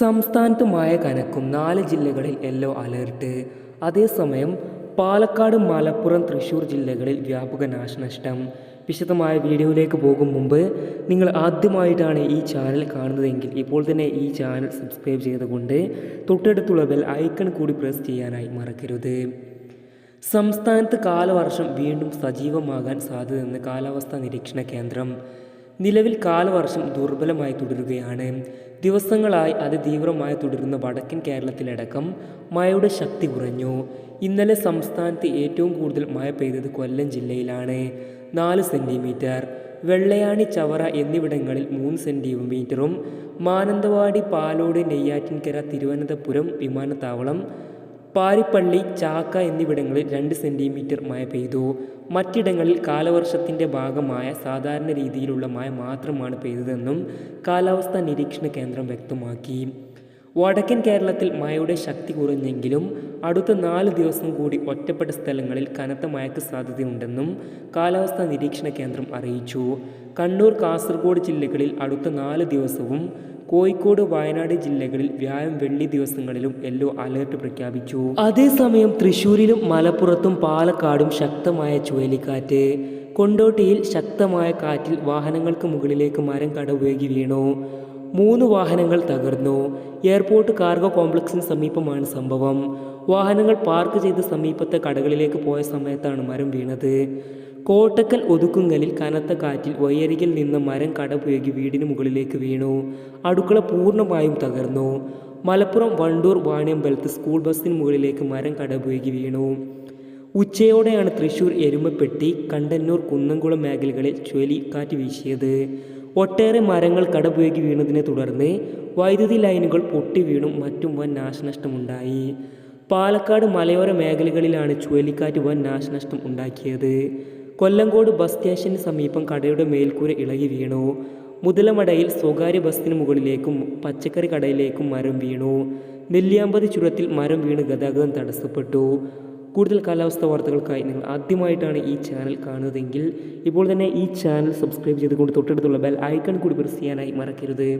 സംസ്ഥാനത്ത് മഴ കനക്കും നാല് ജില്ലകളിൽ യെല്ലോ അലേർട്ട്. അതേസമയം പാലക്കാട് മലപ്പുറം തൃശ്ശൂർ ജില്ലകളിൽ വ്യാപക നാശനഷ്ടം. വിശദമായ വീഡിയോയിലേക്ക് പോകും മുമ്പ് നിങ്ങൾ ആദ്യമായിട്ടാണ് ഈ ചാനൽ കാണുന്നതെങ്കിൽ ഇപ്പോൾ തന്നെ ഈ ചാനൽ സബ്സ്ക്രൈബ് ചെയ്തുകൊണ്ട് തൊട്ടടുത്തുള്ള ബെൽ ഐക്കൺ കൂടി പ്രസ് ചെയ്യാനായി മറക്കരുത്. സംസ്ഥാനത്ത് കാലവർഷം വീണ്ടും സജീവമാകാൻ സാധ്യതയെന്ന് കാലാവസ്ഥാ നിരീക്ഷണ കേന്ദ്രം. നിലവിൽ കാലവർഷം ദുർബലമായി തുടരുകയാണ്. ദിവസങ്ങളായി അതിതീവ്രമായി തുടരുന്ന വടക്കൻ കേരളത്തിലടക്കം മഴയുടെ ശക്തി കുറഞ്ഞു. ഇന്നലെ സംസ്ഥാനത്ത് ഏറ്റവും കൂടുതൽ മഴ പെയ്തത് കൊല്ലം ജില്ലയിലാണ്. നാല് സെന്റിമീറ്റർ വെള്ളയാണി ചവറ എന്നിവിടങ്ങളിൽ മൂന്ന് സെന്റിമീറ്ററും മാനന്തവാടി പാലോട് നെയ്യാറ്റിൻകര തിരുവനന്തപുരം വിമാനത്താവളം പാരിപ്പള്ളി ചാക്ക എന്നിവിടങ്ങളിൽ രണ്ട് സെന്റിമീറ്റർ മഴ പെയ്തു. മറ്റിടങ്ങളിൽ കാലവർഷത്തിന്റെ ഭാഗമായ സാധാരണ രീതിയിലുള്ള മഴ മാത്രമാണ് പെയ്തതെന്നും കാലാവസ്ഥാ നിരീക്ഷണ കേന്ദ്രം വ്യക്തമാക്കി. വടക്കൻ കേരളത്തിൽ മഴയുടെ ശക്തി കുറഞ്ഞെങ്കിലും അടുത്ത നാല് ദിവസം കൂടി ഒറ്റപ്പെട്ട സ്ഥലങ്ങളിൽ കനത്ത മഴയ്ക്ക് സാധ്യതയുണ്ടെന്നും കാലാവസ്ഥാ നിരീക്ഷണ കേന്ദ്രം അറിയിച്ചു. കണ്ണൂർ കാസർഗോഡ് ജില്ലകളിൽ അടുത്ത നാല് ദിവസവും കോഴിക്കോട് വയനാട് ജില്ലകളിൽ വ്യാഴം വെള്ളി ദിവസങ്ങളിലും യെല്ലോ അലേർട്ട് പ്രഖ്യാപിച്ചു. അതേസമയം തൃശൂരിലും മലപ്പുറത്തും പാലക്കാടും ശക്തമായ ചുഴലിക്കാറ്റ്. കൊണ്ടോട്ടിയിൽ ശക്തമായ കാറ്റിൽ വാഹനങ്ങൾക്ക് മുകളിലേക്ക് മരം കടവുകയും വീണു. മൂന്ന് വാഹനങ്ങൾ തകർന്നു. എയർപോർട്ട് കാർഗോ കോംപ്ലക്സിന് സമീപമാണ് സംഭവം. വാഹനങ്ങൾ പാർക്ക് ചെയ്ത് സമീപത്തെ കടകളിലേക്ക് പോയ സമയത്താണ് മരം വീണത്. കോട്ടക്കൽ ഒതുക്കുങ്ങലിൽ കനത്ത കാറ്റിൽ വയ്യരികിൽ നിന്ന് മരം കടപുഴകി വീടിന് മുകളിലേക്ക് വീണു. അടുക്കള പൂർണമായും തകർന്നു. മലപ്പുറം വണ്ടൂർ വാണിയമ്പലത്ത് സ്കൂൾ ബസ്സിന് മുകളിലേക്ക് മരം കടപുഴകി വീണു. ഉച്ചയോടെയാണ് തൃശൂർ എരുമപ്പെട്ടി കണ്ടന്നൂർ കുന്നംകുളം മേഖലകളിൽ ചുഴലിക്കാറ്റ് വീശിയത്. ഒട്ടേറെ മരങ്ങൾ കടപുഴകി വീണതിനെ തുടർന്ന് വൈദ്യുതി ലൈനുകൾ പൊട്ടി വീണും മറ്റും വൻ നാശനഷ്ടമുണ്ടായി. പാലക്കാട് മലയോര മേഖലകളിലാണ് ചുഴലിക്കാറ്റ് വൻ നാശനഷ്ടം ഉണ്ടാക്കിയത്. കൊല്ലങ്കോട് ബസ് സ്റ്റേഷന് സമീപം കടയുടെ മേൽക്കൂര ഇളകി വീണു. മുതലമടയിൽ സ്വകാര്യ ബസ്സിന് മുകളിലേക്കും പച്ചക്കറി കടയിലേക്കും മരം വീണു. നെല്ലിയാമ്പതി ചുരത്തിൽ മരം വീണ് ഗതാഗതം തടസ്സപ്പെട്ടു. കൂടുതൽ കാലാവസ്ഥ വാർത്തകൾക്കായി നിങ്ങൾ ആദ്യമായിട്ടാണ് ഈ ചാനൽ കാണുന്നതെങ്കിൽ ഇപ്പോൾ തന്നെ ഈ ചാനൽ സബ്സ്ക്രൈബ് ചെയ്തുകൊണ്ട് തൊട്ടടുത്തുള്ള ബെൽ ഐക്കൺ കൂടി പ്രസ് ചെയ്യാനായി മറക്കരുത്.